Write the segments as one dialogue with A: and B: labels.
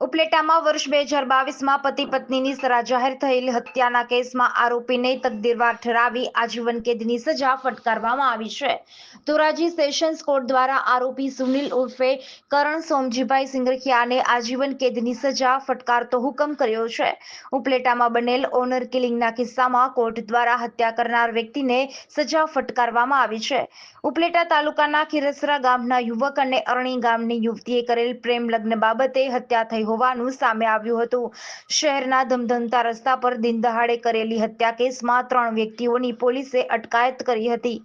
A: ઉપલેટામાં વર્ષ બે હજાર બાવીસમાં પતિ પત્નીની જાહેર થયેલી હત્યાના કેસમાં આરોપીને તકદીરવાર ઠરાવી આજીવન કેદની સજા ફટકારવામાં આવી છે. ધોરાજી સેશન્સ કોર્ટ દ્વારા આરોપી સુનિલ ઉર્ફે કરણ સોમજીભાઈ સિંગરખિયાને આજીવન કેદની સજા ફટકારતો હુકમ કર્યો છે. ઉપલેટામાં બનેલ ઓનર કિલિંગના કિસ્સામાં કોર્ટ દ્વારા હત્યા કરનાર વ્યક્તિને સજા ફટકારવામાં આવી છે. ઉપલેટા તાલુકાના ખીરસરા ગામના યુવક અને અરણી ગામની યુવતીએ કરેલ પ્રેમ લગ્ન બાબતે હત્યા થઈ હોવાનું સામે આવ્યું હતું. શહેરના ધમધમતા રસ્તા પર દિન કરેલી હત્યા કેસમાં ત્રણ વ્યક્તિઓની પોલીસે અટકાયત કરી હતી.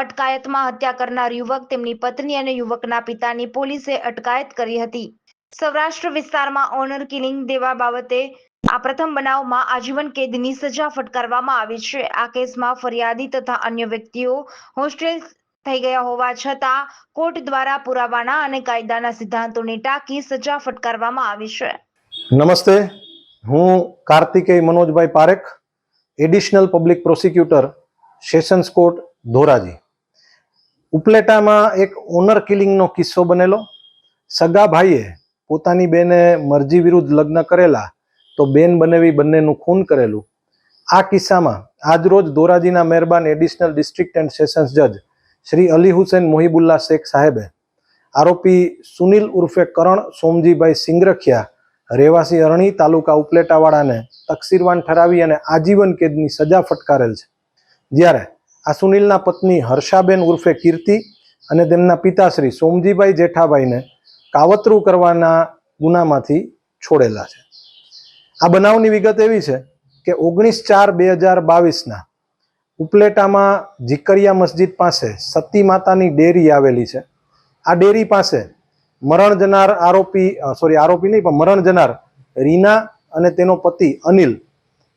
A: અટકાયતમાં હત્યા કરનાર યુવક તેમની પત્ની અને યુવકના પિતાની પોલીસે અટકાયત કરી હતી. સૌરાષ્ટ્ર વિસ્તારમાં ઓનર કિલિંગ દેવા બાબતે આ પ્રથમ બનાવમાં આજીવન કેદની સજા ફટકારવામાં આવી છે. આ કેસમાં ફરિયાદી તથા અન્ય વ્યક્તિઓ હોસ્ટેલ થઈ ગયા હોવા છતાં કોર્ટ દ્વારા પુરાવાના અને કાયદાના સિદ્ધાંતોને ટાંકી સજા ફટકારવામાં આવી છે.
B: નમસ્તે. હું Kartikeya Manojbhai Parekh, additional public prosecutor, sessions court, Dhoraji. ઉપલેટામાં એક ઓનર કિલિંગનો કિસ્સો બનેલો. સગા ભાઈએ પોતાની બેને મરજી વિરુદ્ધ લગ્ન કરેલા તો બેન બનેવી બંનેનું ખૂન કરેલું. આ કિસ્સામાં આજરોજ ધોરાજીના મહેરબાન એડિશનલ ડિસ્ટ્રિક્ટ એન્ડ સેશન્સ જજ શ્રી અલી હુસેન મોહિબુલ્લા શેખ સાહેબે આરોપી સુનિલ ઉર્ફે કરણ સોમજીભાઈ સિંગરખિયા રહેવાસી અરણી તાલુકા ઉપલેટાવાળાને તકસીરવાન ઠરાવી અને આજીવન કેદની સજા ફટકારેલ છે. જ્યારે આ સુનિલના પત્ની હર્ષાબેન ઉર્ફે કીર્તિ અને તેમના પિતાશ્રી સોમજીભાઈ જેઠાભાઈને કાવતરું કરવાના ગુનામાંથી છોડેલા છે. આ બનાવની વિગત એવી છે કે ઓગણીસ ચાર બે હજાર બાવીસના ઉપલેટામાં જીકરિયા મસ્જિદ પાસે સતી માતાની ડેરી આવેલી છે. આ ડેરી પાસે મરણ જનાર આરોપી સોરી આરોપી નહીં, પણ મરણ જનાર રીના અને તેનો પતિ અનિલ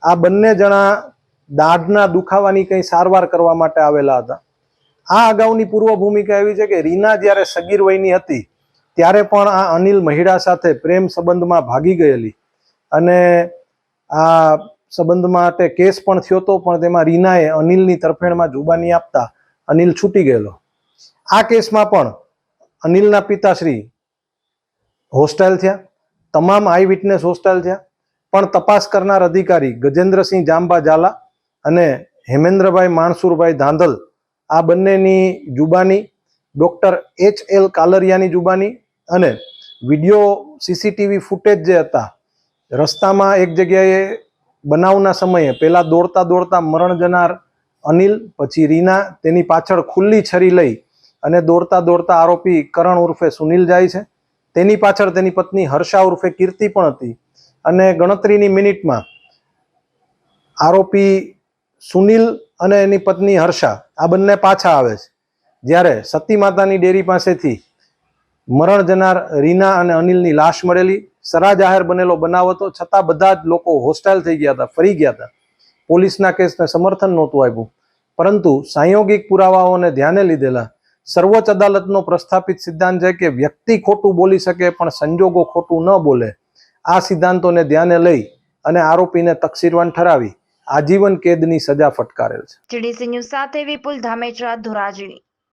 B: આ બંને જણા દાઢના દુખાવાની કંઈ સારવાર કરવા માટે આવેલા હતા. આ અગાઉની પૂર્વ ભૂમિકા એવી છે કે રીના જ્યારે સગીર વયની હતી, ત્યારે પણ આ અનિલ મહિડા સાથે પ્રેમ સંબંધમાં ભાગી ગયેલી અને આ સંબંધ માટે કેસ પણ થયો હતો પણ તેમાં રીનાએ અનિલની તરફેણમાં જુબાની આપતા અનિલ છૂટી ગયેલો. આ કેસમાં પણ અનિલના પિતાશ્રી હોસ્ટાઇલ થયા, તમામ આઈ વિટનેસ હોસ્ટાઇલ થયા, પણ તપાસ કરનાર અધિકારી ગજેન્દ્રસિંહ જાંબા ઝાલા અને હેમેન્દ્રભાઈ માણસુરભાઈ ધાંધલ, આ બંનેની જુબાની, ડોક્ટર એચ એલ કાલરિયાની જુબાની અને વીડિયો સીસીટીવી ફૂટેજ જે હતા, રસ્તામાં એક જગ્યાએ બનાવના સમયે પહેલાં દોડતા દોડતા મરણ જનાર અનિલ, પછી રીના, તેની પાછળ ખુલ્લી છરી લઈ અને દોડતા દોડતા આરોપી કરણ ઉર્ફે સુનિલ જાય છે. તેની પાછળ તેની પત્ની હર્ષા ઉર્ફે કીર્તિ પણ હતી. અને ગણતરીની મિનિટમાં આરોપી સુનિલ અને એની પત્ની હર્ષા આ બંને પાછા આવે છે. જ્યારે સતી માતાની ડેરી પાસેથી મરણ જનાર રીના અને અનિલની લાશ મળેલી સરા જાહેર બનેલો બનાવ હતો. છતાં બધા જ લોકો હોસ્ટાઇલ થઈ ગયા હતા, ફરી ગયા હતા. પોલીસના કેસને સમર્થન નહોતું આપ્યું. પરંતુ સાંયોગિક પુરાવાઓને ધ્યાને લીધેલા સર્વોચ્ચ અદાલતનો પ્રસ્થાપિત સિદ્ધાંત છે કે વ્યક્તિ ખોટું બોલી શકે પણ સંજોગો ખોટું ન બોલે. આ સિદ્ધાંતોને ધ્યાને લઈ અને આરોપીને તકસીરવાન ઠરાવી આજીવન કેદની સજા ફટકારેલ છે.
A: સાથે વિપુલ ધામેચરા ધોરાજી.